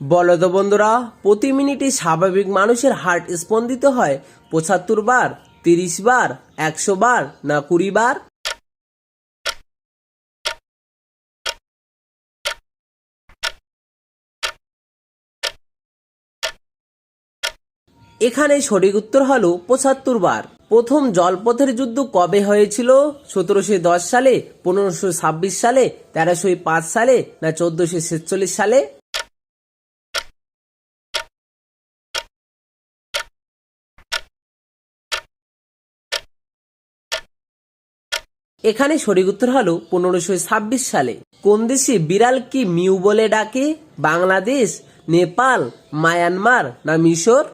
বলো তো বন্ধুরা, প্রতি মিনিটে স্বাভাবিক মানুষের হার্ট স্পন্দিত হয় পঁচাত্তর বার, তিরিশ বার, একশো বার না কুড়ি বার? এখানে সঠিক উত্তর হলো পঁচাত্তর বার। প্রথম জলপথের যুদ্ধ কবে হয়েছিল? সতেরোশো দশ সালে, পনেরোশো ছাব্বিশ সালে, তেরোশো পাঁচ সালে না চোদ্দশো সালে? এখানে সঠিক উত্তর হলো পনেরোশো ছাব্বিশ সালে। কোন দেশে বিড়াল কি মিউ বলে ডাকে? বাংলাদেশ, নেপাল, মায়ানমার না মিশর?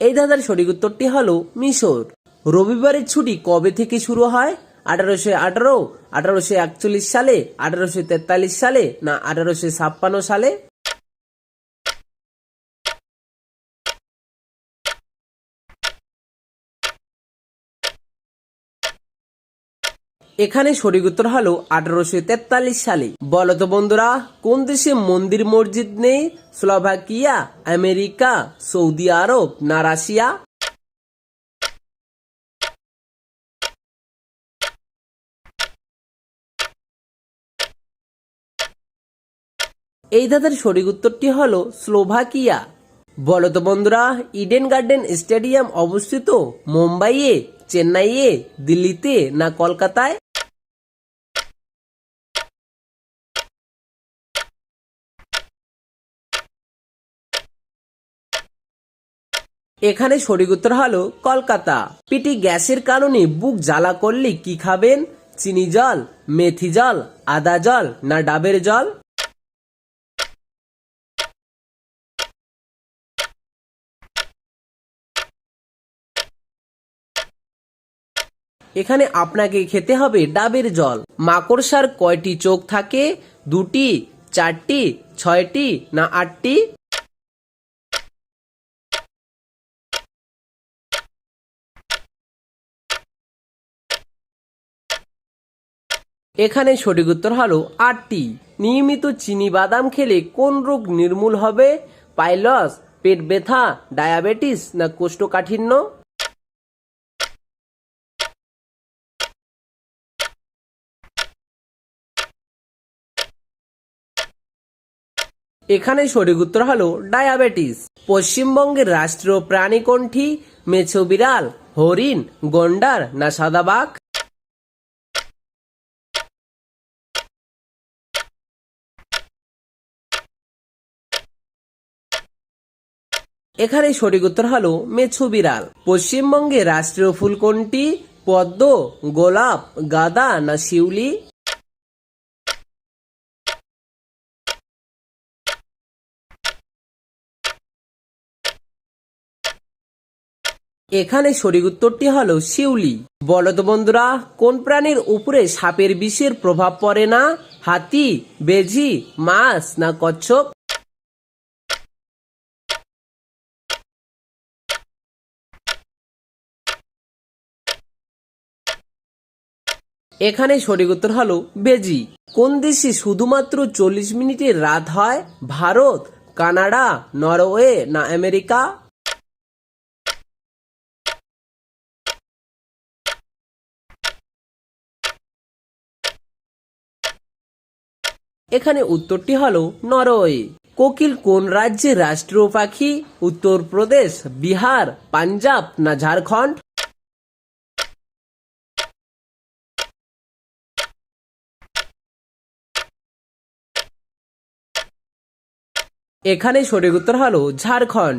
এই দাদার সঠিক উত্তরটি হলো মিশর। রবিবারের ছুটি কবে থেকে শুরু হয়? আঠারোশো আঠারো, আঠারোশো একচল্লিশ সালে, আঠারোশো তেতাল্লিশ সালে না আঠারোশো ছাপ্পান্ন সালে? এখানে সঠিক উত্তর হলো আঠারোশো তেতাল্লিশ সালে বলতো বন্ধুরা, কোন দেশে মন্দির মসজিদ নেই? স্লোভাকিয়া, আমেরিকা, সৌদি আরব না রাশিয়া? এই দাদার সঠিক উত্তরটি হল স্লোভাকিয়া। বলতো বন্ধুরা, ইডেন গার্ডেন স্টেডিয়াম অবস্থিত মুম্বাইয়ে, চেন্নাইয়ে, দিল্লিতে না কলকাতায়? এখানে সঠিক উত্তর হলো কলকাতা। পিটি গ্যাসের কারণে বুক জ্বালা করলে কি খাবেন? চিনি জল, মেথি জল, আদা জল না ডাবের জল? এখানে আপনাকে খেতে হবে ডাবের জল। মাকড়সার কয়টি চোখ থাকে? দুটি, চারটি, ছয়টি না আটটি? এখানে সঠিক উত্তর হলো আটটি। নিয়মিত চিনি বাদাম খেলে কোন রোগ নির্মূল হবে? পাইলস, পেট ব্যথা, ডায়াবেটিস না কোষ্ঠকাঠিন্য? এখানে সঠিক উত্তর হলো ডায়াবেটিস। পশ্চিমবঙ্গের রাষ্ট্রীয় প্রাণী কোনটি মেছো বিড়াল, হরিণ, গন্ডার না সাদাবাঘ এখানে সঠিক উত্তর হলো মেছো বিড়াল। পশ্চিমবঙ্গে রাষ্ট্রীয় ফুল কোনটি? পদ্ম, গোলাপ, গাঁদা না শিউলি? এখানে সঠিক উত্তরটি হলো শিউলি। বলতো বন্ধুরা, কোন প্রাণীর উপরে সাপের বিষের প্রভাব পড়ে না? হাতি বেজি মাছ না কচ্ছপ? এখানে সঠিক উত্তর হলো বেজি। কোন দেশে শুধুমাত্র চল্লিশ মিনিটে রাত হয়? ভারত, কানাডা, নরওয়ে না আমেরিকা? এখানে উত্তরটি হলো নরওয়ে। কোকিল কোন রাজ্যের রাষ্ট্রীয় পাখি? উত্তরপ্রদেশ, বিহার, পাঞ্জাব না ঝাড়খণ্ড? এখানে সঠিক উত্তর হলো ঝাড়খণ্ড।